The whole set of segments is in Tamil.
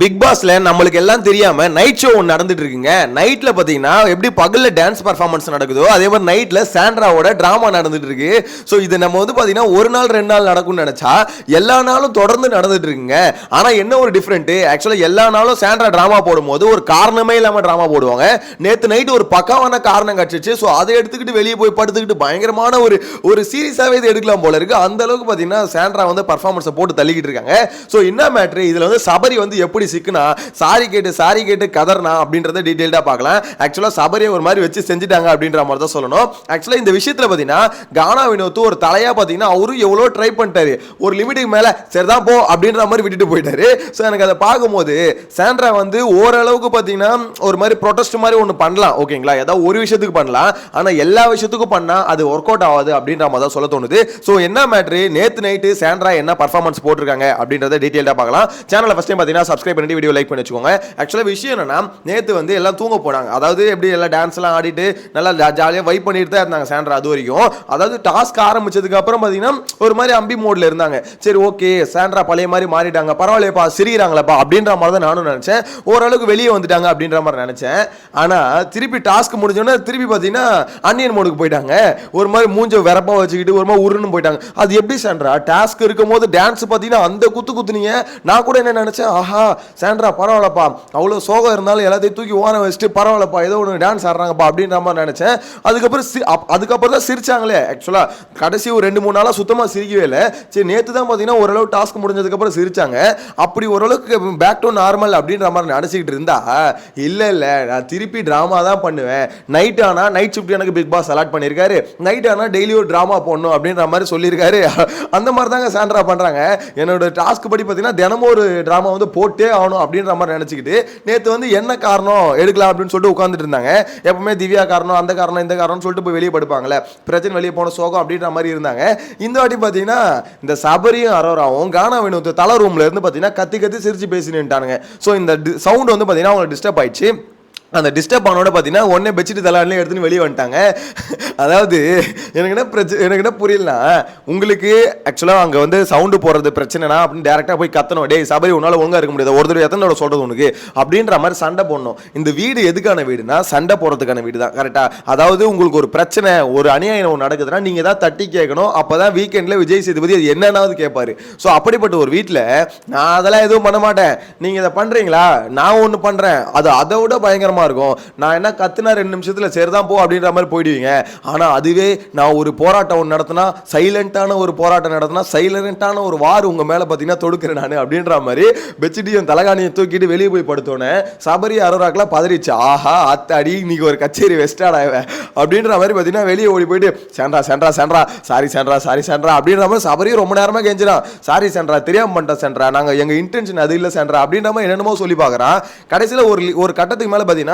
பிக் பாஸ்ல நம்மளுக்கு எல்லாம் தெரியாம நைட் ஷோ ஒன்று நடந்துட்டு இருக்குங்க. நைட்ல பாத்தீங்கன்னா எப்படி பகல்ல டான்ஸ் பர்ஃபார்மன்ஸ் நடக்குதோ அதே மாதிரி நைட்ல சாண்ட்ராவோட டிராமா நடந்துட்டு இருக்கு. ஸோ இது நம்ம வந்து பாத்தீங்கன்னா ஒரு நாள் ரெண்டு நாள் நடக்கும்னு நினைச்சா எல்லா நாளும் தொடர்ந்து நடந்துட்டு இருக்குங்க. ஆனா என்ன ஒரு டிஃப்ரெண்ட் ஆக்சுவலா எல்லா நாளும் சாண்ட்ரா டிராமா போடும்போது ஒரு காரணமே இல்லாம டிராமா போடுவாங்க. நேத்து நைட் ஒரு பக்காவான காரணம் கட்சிச்சு ஸோ அதை எடுத்துக்கிட்டு வெளியே போய் படுத்துக்கிட்டு பயங்கரமான ஒரு ஒரு சீரியஸாவே இது எடுக்கலாம் போல இருக்கு. அந்த அளவுக்கு பாத்தீங்கன்னா சாண்ட்ரா வந்து பர்ஃபார்மன்ஸை போட்டு தள்ளிக்கிட்டு இருக்காங்க. ஸோ என்ன மேட்ரு இதுல வந்து சபரி வந்து எப்படி சிக்குனா சாரி கேட்டு சாரி கேட்டு கதர்னா அப்படின்றத டீட்டெயில்டாக பார்க்கலாம். ஆக்சுவலாக சபரியை ஒரு மாதிரி வச்சு செஞ்சுட்டாங்க அப்படின்ற மாதிரி தான் சொல்லணும். ஆக்சுவலாக இந்த விஷயத்தில் பார்த்தீங்கன்னா கானா வினோத்து ஒரு தலையாக பார்த்தீங்கன்னா அவரும் எவ்வளோ ட்ரை பண்ணிட்டாரு. ஒரு லிமிட்டுக்கு மேலே சரிதான் போ அப்படின்ற மாதிரி விட்டுட்டு போயிட்டாரு. ஸோ எனக்கு அதை பார்க்கும்போது சாண்ட்ரா வந்து ஓரளவுக்கு பார்த்தீங்கன்னா ஒரு மாதிரி ப்ரொடெஸ்ட் மாதிரி ஒன்று பண்ணலாம். ஓகேங்களா? ஏதாவது ஒரு விஷயத்துக்கு பண்ணலாம். ஆனால் எல்லா விஷயத்துக்கும் பண்ணால் அது ஒர்க் அவுட் ஆகாது அப்படின்ற மாதிரி தான் சொல்ல தோணுது. ஸோ என்ன மேட்ரு நேற்று நைட்டு சாண்ட்ரா என்ன பர்ஃபார்மன்ஸ் போட்டிருக்காங்க அப்படின்றத டீட்டெயில்டாக பார்க்கலாம். சேனலை ஃபஸ்ட் டைம் பார்த்தீங்கன்னா சப்ஸ்கிரைப் பண்ணிட்டு வீடியோ லைக் பண்ணி வச்சுக்கோங்க. ஆக்சுவலாக விஷயம் என்னன்னா நேற்று வந்து எல்லாம் தூங்க போனாங்க. அதாவது எப்படி எல்லாம் டான்ஸ்லாம் ஆடிட்டு நல்லா ஜாலியாக வைப் பண்ணிட்டு தான் இருந்தாங்க சாண்ட்ரா அது வரைக்கும். அதாவது டாஸ்க் ஆரம்பிச்சதுக்கு அப்புறம் பார்த்தீங்கன்னா ஒரு மாதிரி அம்பி மோடில் இருந்தாங்க. சரி ஓகே சாண்ட்ரா பழைய மாதிரி மாறிட்டாங்க. பரவாயில்லையப்பா சிரிக்கிறாங்களப்பா அப்படின்ற மாதிரி தான் நானும் நினச்சேன். ஓரளவுக்கு வெளியே வந்துட்டாங்க அப்படின்ற மாதிரி நினச்சேன். ஆனால் திருப்பி டாஸ்க் முடிஞ்சோடனே திருப்பி பார்த்தீங்கன்னா அன்னியன் மோடுக்கு போயிட்டாங்க. ஒரு மாதிரி மூஞ்ச வெறப்பா வச்சுக்கிட்டு ஒரு மாதிரி உருன்னு போயிட்டாங்க. அது எப்படி சாண்ட்ரா டாஸ்க் இருக்கும் போது டான்ஸ் பார்த்தீங்கன்னா அந்த குத்து குத்துனீங்க. நான் கூட என்ன நினச்சேன்? ஆஹா சாண்ட்ரா பரவாயில்லப்பா. அவ்வளோ சோகம் இருந்தாலும் எல்லாத்தையும் தூக்கி ஓரம் வச்சுட்டு பரவாயில்லப்பா ஏதோ ஒன்று டான்ஸ் ஆடுறாங்கப்பா அப்படின்ற மாதிரி நினச்சேன். அதுக்கப்புறம் சி- அப்- அதுக்கப்புறம் தான் சிரிச்சாங்களே. ஆக்சுவலாக கடைசி ஒரு ரெண்டு மூணு நாளாக சுத்தமாக சிரிக்கவே இல்லை. சரி நேற்று தான் பார்த்தீங்கன்னா ஓரளவு டாஸ்க் முடிஞ்சதுக்கப்புறம் சிரிச்சாங்க. அப்படி ஓரளவுக்கு பேக் டு நார்மல் அப்படின்ற மாதிரி நினச்சிக்கிட்டு இருந்தா இல்லை இல்லை நான் திருப்பி ட்ராமா தான் பண்ணுவேன். நைட் ஆனால் நைட் ஷிஃப்ட் எனக்கு பிக் பாஸ் அலாட் பண்ணியிருக்காரு நைட் ஆனால் டெய்லி ஒரு ட்ராமா போடணும் அப்படின்ற மாதிரி சொல்லியிருக்காரு. அந்த மாதிரி தாங்க சாண்ட்ரா பண்ணுறாங்க என்னோட டாஸ்க் படி பார்த்தீங்கன்னா தினமும் ஒரு ட்ராமா வந்து போ ஆகணும் அப்படின்ற மாதிரி நினச்சிக்கிட்டு நேற்று வந்து என்ன காரணம் எடுக்கலாம் அப்படின்னு சொல்லிட்டு உட்காந்துட்டு இருந்தாங்க. எப்பவுமே திவ்யா காரணம் அந்த காரணம் இந்த காரணம்னு சொல்லிட்டு போய் வெளியே படுப்பாங்களே பிரச்சனை வெளியே போன சோகம் அப்படின்ற மாதிரி இருந்தாங்க. இந்த வாட்டி பார்த்தீங்கன்னா இந்த சபரியும் அரோராவும் கானா வினோத் தலை ரூம்ல இருந்து பார்த்தீங்கன்னா கத்தி கத்தி சிரிச்சு பேசினுட்டானுங்க. ஸோ இந்த சவுண்ட் வந்து பார்த்தீங்கன்னா அவங்களுக்கு டிஸ்டர்ப் ஆயிடுச்சு. அந்த டிஸ்டர்ப் ஆனோட பார்த்தீங்கன்னா உடனே பெட்ஷீட் தலான்லேயே எடுத்துன்னு வெளியே வந்துட்டாங்க. அதாவது எனக்கு என்ன பிரச்சனை எனக்கு என்ன புரியலனா உங்களுக்கு ஆக்சுவலாக அங்கே வந்து சவுண்டு போடுறது பிரச்சனைனா அப்படின்னு டேரெக்டாக போய் கத்தணும். டே சபரி உன்னால் ஒழுங்காக இருக்க முடியாது. ஒரு தடவை எத்தனை சொல்கிறது உனக்கு? அப்படின்ற மாதிரி சண்டை போடணும். இந்த வீடு எதுக்கான வீடுனா சண்டை போடுறதுக்கான வீடு தான் கரெக்டாக அதாவது உங்களுக்கு ஒரு பிரச்சனை ஒரு அநியாயம் ஒன்று நடக்குதுன்னா நீங்கள் தான் தட்டி கேட்கணும். அப்போ தான் வீக்கெண்டில் விஜய் சேதுபதி அது என்னன்னாவது கேட்பாரு. ஸோ அப்படிப்பட்ட ஒரு வீட்டில் நான் அதெல்லாம் எதுவும் பண்ண மாட்டேன். நீங்கள் இதை பண்ணுறீங்களா நான் ஒன்று பண்ணுறேன் அது அதை விட பயங்கரமாக இருக்கும். நான் என்ன கத்துனா ரெண்டு நிமிஷத்தில் சரிதான் போ அப்படின்ற மாதிரி போயிடுவீங்க. ஆனால் அதுவே நான் ஒரு போராட்டம் ஒன்று நடத்தினா சைலண்ட்டான ஒரு போராட்டம் நடத்தினா சைலண்ட்டான ஒரு வார் உங்கள் மேலே பார்த்தீங்கன்னா தொடுக்கிறேன் நான் அப்படின்ற மாதிரி பெட்ஷீட்டையும் தலகாணியை தூக்கிட்டு வெளியே போய் படுத்தோன்னே சபரி அரோராக்கெலாம் பதறிச்சு ஆஹா அத்தாடி இன்னைக்கு ஒரு கச்சேரி வெஸ்டாடா இவன். அப்படின்ற மாதிரி பார்த்தீங்கன்னா வெளியே ஓடி போயிட்டு சென்றா சென்றா சென்றா சாரி சென்றா சாரி சென்றா அப்படின்ற மாதிரி சபரியும் ரொம்ப நேரமாக கெஞ்சிடான் சாரி சென்றா தெரியாமல் பண்ணிட்டேன் சென்றா நாங்கள் எங்கள் இன்டென்ஷன் அது இல்லை சென்றா அப்படின்ற மாதிரி என்னென்னமோ சொல்லி பார்க்குறான் கடைசியில் ஒரு ஒரு கட்டத்துக்கு மேலே பார்த்தீங்கன்னா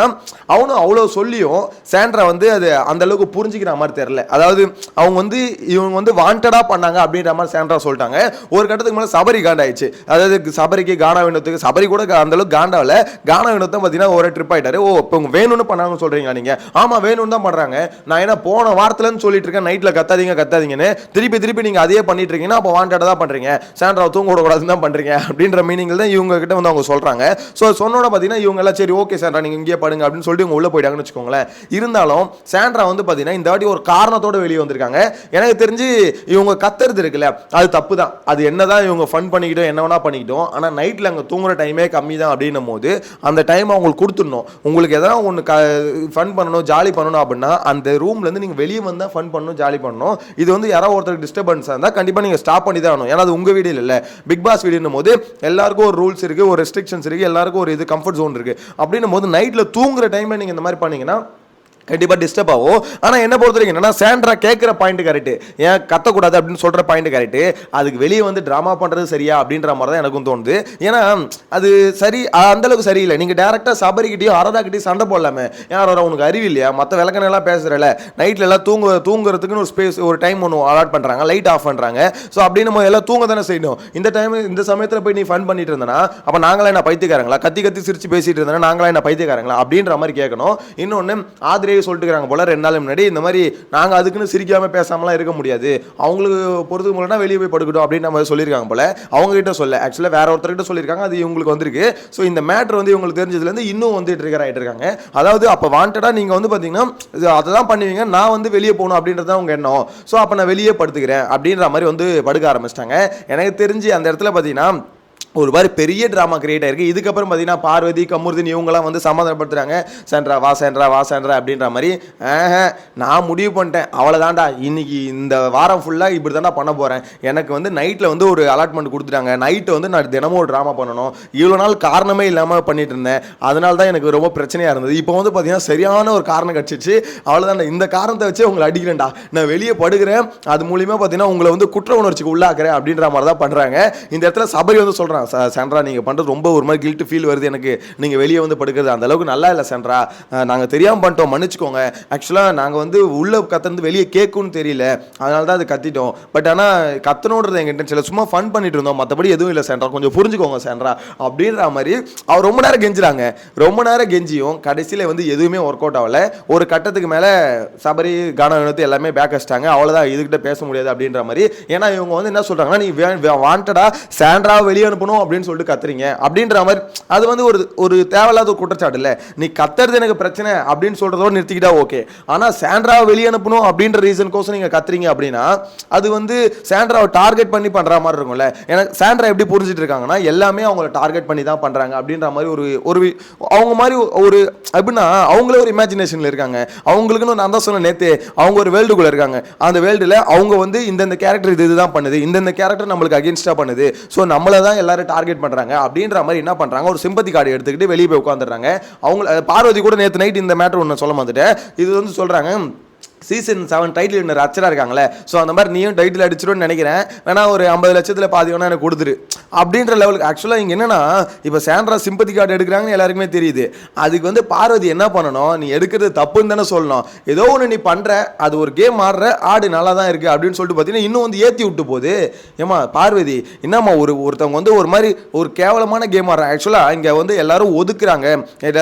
அவனும் அவ்வளோ சொல்லியும் சாண்ட்ரா வந்து அது அந்த அளவுக்கு புரிஞ்சுக்கிற மாதிரி தெரியல. அதாவது அவங்க வந்து இவங்க வந்து வாண்டடாக பண்ணாங்க அப்படின்ற மாதிரி சாண்ட்ரா சொல்லிட்டாங்க. ஒரு கட்டத்துக்கு மேலே சபரி காண்டாயிடுச்சு. அதாவது சபரிக்கு கானா வினோத்துக்கு சபரி கூட அந்தளவுக்கு அந்த அளவுக்கு காண்டாவில் கானா வினோத் பார்த்தீங்கன்னா ஒரு ட்ரிப் ஆகிட்டாரு ஓ இப்போ உங்க வேணும்னு பண்ணாங்கன்னு சொல்கிறீங்களா நீங்கள் ஆமாம் வேணும்னு தான் பண்ணுறாங்க நான் என்ன போன வாரத்துலன்னு சொல்லிட்டு இருக்கேன். நைட்டில் கத்தாதீங்க கத்தாதீங்கன்னு. திருப்பி திருப்பி நீங்கள் அதே பண்ணிட்டு இருக்கீங்கன்னா அப்போ வாண்டடாக தான் பண்ணுறீங்க சாண்ட்ரா தூங்க விடக்கூடாதுன்னு தான் பண்ணுறீங்க அப்படின்ற மீனிங்கில் தான் இவங்க கிட்ட வந்து அவங்க சொல்கிறாங்க ஸோ சொன்னோட பார்த்தீங்கன்னா இவங்க எல்லாம் சரி ஓகே சாண்ட்ரா நீங்கள் இங்கேயே படுங்க அப்படின்னு சொல்லிட்டு இவங்க உள்ளே போயிட்டாங்கன்னு வச்சுக்கோங்களேன். இருந்தாலும் சாண்ட்ரா வந்து பார்த்தீங்கன்னா இந்த வாட்டி ஒரு காரணத்தோட வெளியே வந்திருக்காங்க. எனக்கு தெரிஞ்சு இவங்க கத்துறது இருக்குல்ல அது தப்பு தான் அது என்னதான் இவங்க ஃபன் பண்ணிக்கிட்டோம் என்ன வேணா பண்ணிக்கிட்டோம் ஆனால் நைட்டில் அங்கே தூங்குற டைமே கம்மி தான் அப்படின்னும் போது அந்த டைம் அவங்களுக்கு கொடுத்துடணும். உங்களுக்கு எதனா ஒன்று க ஃபன் பண்ணணும் ஜாலி பண்ணணும் அப்படின்னா அந்த ரூம்லேருந்து நீங்கள் வெளியே வந்தால் ஃபன் பண்ணணும் ஜாலி பண்ணணும். இது வந்து யாரோ ஒருத்தருக்கு டிஸ்டர்பன்ஸாக இருந்தால் கண்டிப்பாக நீங்கள் ஸ்டாப் பண்ணி தான் ஆகணும். ஏன்னா அது உங்கள் வீடு இல்லை பிக் பாஸ் வீடுன்னும் போது எல்லாருக்கும் ஒரு ரூல்ஸ் இருக்குது ஒரு ரெஸ்ட்ரிக்ஷன்ஸ் இருக்குது எல்லாருக்கும் ஒரு இது கம்ஃபர்ட் ஜோன் இருக்குது அப்படின்னும் போது நைட்டில் தூங்குற டைமில் நீங்கள் இந்த மாதிரி பண்ணீங்கன்னா கண்டிப்பாக டிஸ்டர்ப் ஆகும். ஆனால் என்ன பொறுத்த வரைக்கும் என்னன்னா சாண்ட்ரா கேட்குற பாயிண்ட் கரெக்ட் ஏன் கத்தக்கூடாது அப்படின்னு சொல்கிற பாயிண்ட் கரெக்ட் அதுக்கு வெளியே வந்து ட்ராமா பண்ணுறது சரியா அப்படின்ற மாதிரி தான் எனக்கும் தோணுது. ஏன்னா அது சரி அந்தளவுக்கு சரியில்லை. நீங்கள் டேரெக்டாக சபரிக்கிட்டையும் அரதாக்கிட்டேயும் சண்டை போடலாமே. ஏன் அரதா உனக்கு அறிவு இல்லையா? மற்ற விளக்கணெல்லாம் பேசுகிறல நைட்டில் எல்லாம் தூங்க தூங்குறதுக்குன்னு ஒரு ஸ்பேஸ் ஒரு டைம் ஒன்று அலாட் பண்ணுறாங்க லைட் ஆஃப் பண்ணுறாங்க ஸோ அப்படின்னு நம்ம எல்லாம் தூங்க தானே செய்யணும். இந்த டைம் இந்த சமயத்தில் போய் நீ ஃபன் பண்ணிட்டு இருந்தனா அப்போ நாங்களாம் என்ன பைத்தியக்காரங்களா? கத்தி கத்தி சிரிச்சு பேசிட்டு இருந்தனா நாங்களாம் என்ன பைத்தியக்காரங்களா? அப்படின்ற மாதிரி கேட்கணும். இன்னொன்று ஆதிரே சொல்லிட்டு இருக்கிறாங்க போல ரெண்டு நாள் முன்னாடி இந்த மாதிரி நாங்கள் அதுக்குன்னு சிரிக்காமல் பேசாமலாம் இருக்க முடியாது. அவங்களுக்கு பொறுத்து முன்னாடி வெளியே போய் படுக்கட்டும் அப்படின்னு நம்ம சொல்லியிருக்காங்க போல. அவங்க கிட்ட சொல்ல. ஆக்சுவலாக வேற ஒருத்தர்கிட்ட சொல்லியிருக்காங்க அது இவங்களுக்கு வந்திருக்கு. ஸோ இந்த மேட்ரு வந்து இவங்களுக்கு தெரிஞ்சதுலேருந்து இன்னும் வந்து ட்ரிகர் ஆகிட்டு இருக்காங்க. அதாவது அப்போ வாண்டடாக நீங்கள் வந்து பார்த்தீங்கன்னா இது அதை தான் பண்ணுவீங்க நான் வந்து வெளியே போகணும் அப்படின்றது தான் உங்கள் எண்ணம். ஸோ அப்போ நான் வெளியே படுத்துக்கிறேன் அப்படின்ற மாதிரி வந்து படுக்க ஆரம்பிச்சிட்டாங்க. எனக்கு தெரிஞ்சு அந்த இடத்துல பார்த்தீங்கன்னா ஒரு மாதிரி பெரிய ட்ராமா கிரியேட் ஆயிருக்கு. இதுக்கப்புறம் பார்த்தீங்கன்னா பார்வதி கமுருதின் இவங்கெல்லாம் வந்து சமாதானப்படுத்துறாங்க. சென்ட்ரா வா சென்ட்ரா வா சென்ட்ரா அப்படின்ற மாதிரி. ஆஹ், நான் முடிவு பண்ணிட்டேன். அவ்வளோதான்டா இன்னைக்கு இந்த வாரம் ஃபுல்லாக இப்படி தான்டா பண்ண போகிறேன் எனக்கு வந்து நைட்டில் வந்து ஒரு அலாட்மெண்ட் கொடுத்துட்டாங்க. நைட்டு வந்து நான் தினமும் ஒரு ட்ராமா பண்ணணும். இவ்வளோ நாள் காரணமே இல்லாமல் பண்ணிட்டு இருந்தேன். அதனால தான் எனக்கு ரொம்ப பிரச்சனையாக இருந்தது. இப்போ வந்து பார்த்தீங்கன்னா சரியான ஒரு காரணம் கிடச்சிச்சு அவ்வளோதான் இந்த காரணத்தை வச்சு உங்களை அடிக்கிறேன்டா. நான் வெளியே படுகிறேன் அது மூலியமாக பார்த்தீங்கன்னா உங்களை வந்து குற்ற உணர்ச்சிக்கு உள்ளாக்குறேன் அப்படின்ற மாதிரி தான் பண்ணுறாங்க இந்த இடத்துல சபரி வந்து சொல்கிறாங்க சென்ட்ரா நீங்கள் பண்ணுறது ரொம்ப ஒரு மாதிரி கில்ட்டு ஃபீல் வருது எனக்கு. நீங்கள் வெளியே வந்து படுக்கிறது அந்த அளவுக்கு நல்லா இல்லை சென்ட்ரா நாங்கள் தெரியாமல் பண்ணிட்டோம் மன்னிச்சுக்கோங்க. ஆக்சுவலாக நாங்கள் வந்து உள்ளே கத்துறது வெளியே கேட்கும்னு தெரியல. அதனால தான் அது கத்திட்டோம். பட் ஆனால் கத்தணுன்றது எங்கள் இன்டென்ஷன் சும்மா ஃபன் பண்ணிட்டு இருந்தோம். மற்றபடி எதுவும் இல்லை சென்ட்ரா கொஞ்சம் புரிஞ்சுக்கோங்க சென்ட்ரா அப்படின்ற மாதிரி அவர் ரொம்ப நேரம் கெஞ்சுறாங்க. ரொம்ப நேரம் கெஞ்சியும் கடைசியில் வந்து எதுவுமே ஒர்க் அவுட் ஆகலை. ஒரு கட்டத்துக்கு மேலே சபரி கான வினோத்து எல்லாமே பேக் வச்சிட்டாங்க அவ்வளோதான் இதுகிட்ட பேச முடியாது அப்படின்ற மாதிரி. ஏன்னா இவங்க வந்து என்ன சொல்கிறாங்கன்னா நீ வாண்டடா சாண்ட்ரா வெளியே அனுப்பணும். அப்படின்னு சொல்லிட்டு கத்துறீங்க. அப்படின்ற மாதிரி அது வந்து ஒரு ஒரு தேவையில்லாத ஒரு குற்றச்சாட்டு இல்லை. நீ கத்துறது எனக்கு பிரச்சனை அப்படின்னு சொல்கிறதோடு நிறுத்திக்கிட்டா ஓகே ஆனால் சாண்ட்ராவை வெளியே அனுப்பணும் அப்படின்ற ரீசனுக்கோசம் நீங்கள் கத்துறீங்க அப்படின்னா அது வந்து சாண்ட்ராவை டார்கெட் பண்ணி பண்ணுற மாதிரி இருக்கும்ல. ஏன்னா சாண்ட்ரா எப்படி புரிஞ்சுட்டு இருக்காங்கன்னா எல்லாமே அவங்கள டார்கெட் பண்ணி தான் பண்ணுறாங்க அப்படின்ற மாதிரி ஒரு ஒரு அவங்க மாதிரி ஒரு எப்படின்னா அவங்களே ஒரு இமேஜினேஷனில் இருக்காங்க. அவங்களுக்குன்னு நான் தான் சொன்னேன் நேற்று அவங்க ஒரு வேர்ல்டுக்குள்ளே இருக்காங்க. அந்த வேர்ல்டில் அவங்க வந்து இந்தந்த கேரக்டர் இது இதுதான் பண்ணுது. இந்தந்த கேரக்டர் நம்மளுக்கு அகேன்ஸ்டாக பண்ணுது. ஸோ நம்மளை தான் எல்லாரும் டார்கெட் பண்ணுறாங்க அப்படின்ற மாதிரி என்ன பண்ணுறாங்க ஒரு சிம்பத்தி கார்டு எடுத்துக்கிட்டு வெளியே போய் உட்காந்துடுறாங்க அவங்க பார்வதி கூட நேற்று நைட் இந்த மேட்டர் ஒன்று சொல்ல வந்துட்டேன் இது வந்து சொல்கிறாங்க சீசன் செவன் டைட்டில் இன்னொரு அச்சரா இருக்காங்களே ஸோ அந்த மாதிரி நீயும் டைட்டில் அடிச்சிடும்னு நினைக்கிறேன். வேணா ஒரு ஐம்பது லட்சத்தில் பாதி வேணா எனக்கு கொடுத்துரு. அப்படின்ற லெவலுக்கு ஆக்சுவலாக இங்கே என்னென்னா இப்போ சாண்ட்ரா சிம்பத்தி கார்டு எடுக்கிறாங்கன்னு எல்லாருக்குமே தெரியுது. அதுக்கு வந்து பார்வதி என்ன பண்ணணும்? நீ எடுக்கிறது தப்புன்னு தானே சொல்லணும். ஏதோ ஒன்று நீ பண்ணுற அது ஒரு கேம் ஆடுற ஆடு நல்லா தான் இருக்குது அப்படின்னு சொல்லிட்டு பார்த்தீங்கன்னா இன்னும் வந்து ஏற்றி விட்டு போகுது. ஏமா பார்வதி என்னம்மா ஒரு ஒருத்தவங்க வந்து ஒரு மாதிரி ஒரு கேவலமான கேம் ஆடுறாங்க. ஆக்சுவலாக இங்கே வந்து எல்லாரும் ஒதுக்குறாங்க.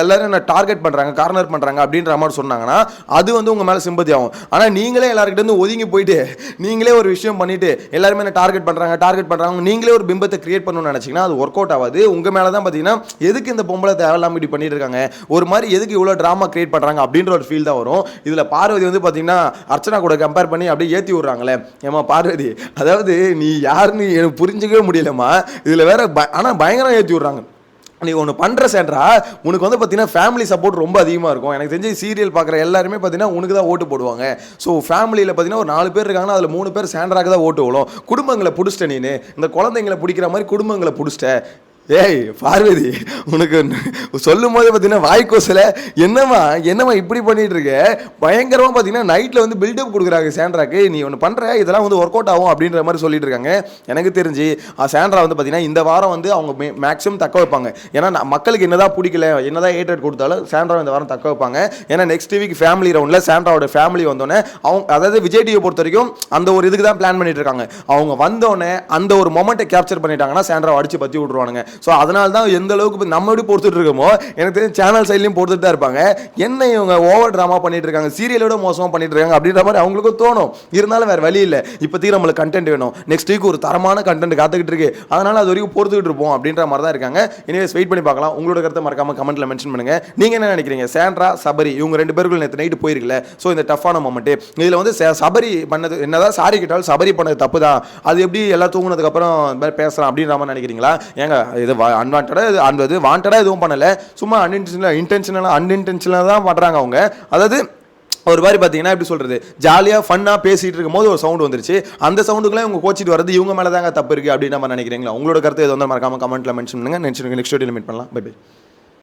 எல்லாரும் என்ன டார்கெட் பண்ணுறாங்க கார்னர் பண்ணுறாங்க அப்படின்ற மாதிரி சொன்னாங்கன்னா அது வந்து உங்கள் மேலே சிம்பத்தி ஆகும். ஆனால் நீங்களே எல்லாருக்கிட்டேருந்து ஒதுங்கி போயிட்டு நீங்களே ஒரு விஷயம் பண்ணிட்டு எல்லாருமே என்ன டார்கெட் பண்ணுறாங்க டார்கெட் பண்ணுறாங்க நீங்களே ஒரு பிம்பத்தை கிரியேட் பண்ணணும்னு நினச்சிங்கன்னா அது ஒர்க் அவுட் ஆகாது. உங்கள் மேலே தான் பார்த்தீங்கன்னா எதுக்கு இந்த பொம்பளை தேவையில்லாமல் இப்படி பண்ணிட்டு இருக்காங்க? ஒரு மாதிரி எதுக்கு இவ்வளோ ட்ராமா கிரியேட் பண்ணுறாங்க அப்படின்ற ஒரு ஃபீல் தான் வரும். இதில் பார்வதி வந்து பார்த்தீங்கன்னா அர்ச்சனா கூட கம்பேர் பண்ணி அப்படியே ஏற்றி விட்றாங்களே. ஏமா பார்வதி அதாவது நீ யாருன்னு எனக்கு புரிஞ்சுக்கவே முடியலம்மா. இதில் வேற ஆனால் பயங்கரம் ஏற்றி விட்றாங்க. நீ ஒன்று பண்ணுற சேன்றா உனக்கு வந்து பார்த்தீங்கன்னா ஃபேமிலி சப்போர்ட் ரொம்ப அதிகமாக இருக்கும். எனக்கு தெரிஞ்சு சீரியல் பார்க்குற எல்லாருமே பார்த்தீங்கன்னா உனக்கு தான் ஓட்டு போடுவாங்க. ஸோ ஃபேமிலியில் பார்த்தீங்கன்னா ஒரு நாலு பேர் இருக்காங்கன்னா அதில் மூணு பேர் சேண்ட்ராக்கு தான் ஓட்டு விழும். குடும்பங்களை பிடிச்சிட்ட நீ இந்த குழந்தைங்களை பிடிக்கிற மாதிரி குடும்பங்களை பிடிச்சிட்ட. ஏய் பார்வதி உனக்கு சொல்லும் போதே பார்த்தீங்கன்னா வாய்க்கோசில் என்னம்மா என்னம்மா இப்படி பண்ணிட்டு இருக்க பயங்கரமாக பார்த்தீங்கன்னா நைட்டில் வந்து பில்டப் கொடுக்குறாங்க சேண்ட்ராக்கு. நீ ஒன்று பண்ணுற இதெல்லாம் வந்து ஒர்க் அவுட் ஆகும் அப்படின்ற மாதிரி சொல்லிட்டு இருக்காங்க எனக்கு தெரிஞ்சு ஆ, சேண்ட்ரா வந்து பார்த்தீங்கன்னா இந்த வாரம் வந்து அவங்க மேக்ஸிமம் தக்க வைப்பாங்க. ஏன்னா நான் மக்களுக்கு என்னதான் பிடிக்கல என்னதான் ஏற்றட் கொடுத்தாலும் சேண்ட்ரா இந்த வாரம் தக்க வைப்பாங்க. ஏன்னா நெக்ஸ்ட் வீக் ஃபேமிலி ரவுண்டில் சேண்ட்ராவோட ஃபேமிலி வந்தோடனே அவங்க அதாவது விஜய் டிவியை பொறுத்த வரைக்கும் அந்த ஒரு இதுக்கு தான் பிளான் பண்ணிட்டு இருக்காங்க அவங்க வந்தோடனே அந்த ஒரு மொமெண்ட்டை கேப்சர் பண்ணிட்டாங்கன்னா சேண்ட்ராவை அடிச்சு பற்றி விட்ருவானுங்க ஸோ அதனால தான் எந்த அளவுக்கு இப்போ நம்ம எப்படி பொறுத்துட்டு இருக்கோமோ எனக்கு தெரிஞ்ச சேனல் சைட்லையும் பொறுத்துட்டு தான் இருப்பாங்க. என்ன இவங்க ஓவர் ட்ராமா பண்ணிட்டு இருக்காங்க சீரியலோட மோசமாக பண்ணிட்டு இருக்காங்க அப்படின்ற மாதிரி அவங்களுக்கும் தோணும். இருந்தாலும் வேறு வழி இல்லை. இப்போதைக்கு நம்மளுக்கு கண்டென்ட் வேணும். நெக்ஸ்ட் வீக் ஒரு தரமான கண்டென்ட் காத்துக்கிட்டு இருக்கு. அதனால அது வரைக்கும் பொறுத்துக்கிட்டு இருப்போம் அப்படின்ற மாதிரி தான் இருக்காங்க. இனிவேஸ் வெயிட் பண்ணி பார்க்கலாம். உங்களோட கருத்தை மறக்காம கமெண்ட்ல மென்ஷன் பண்ணுங்க. நீங்க என்ன நினைக்கிறீங்க? சேண்ட்ரா சபரி இவங்க ரெண்டு பேருக்குள்ள நேற்று நைட்டு போயிருக்கல ஸோ இந்த டஃப்பான மொமெண்ட்டு இதில் வந்து ச- சபரி பண்ணது என்னதான் சாரி கேட்டாலும் சபரி பண்ணது தப்பு தான் அது எப்படி எல்லாம் தூங்கினதுக்கப்புறம் இந்த மாதிரி பேசலாம் அப்படின்ற மாதிரி நினைக்கிறீங்களா? ஏங்க இது அன்வான்டாக இது அன்பது வாண்டடாக எதுவும் பண்ணலை. சும்மா அன்இன்டென்ஷனலாக இன்டென்ஷனலாக அன்இன்டென்ஷனலாக தான் பண்ணுறாங்க அவங்க. அதாவது ஒரு மாதிரி பார்த்தீங்கன்னா எப்படி சொல்கிறது ஜாலியாக ஃபன்னாக பேசிகிட்டு இருக்கும்போது ஒரு சவுண்ட் வந்துருச்சு. அந்த சவுண்டுக்குலாம் இவங்க கோச்சிட்டு வரது இவங்க மேலே தாங்க தப்பு இருக்குது அப்படின்னு நம்ம நினைக்கிறீங்களா? உங்களோட கருத்து எது வந்து மறக்காம கமெண்ட்டில் மென்ஷன் பண்ணுங்க. நெக்ஸ்ட் நெக்ஸ்ட் வீடியோ மீட் பண்ணலாம். Bye bye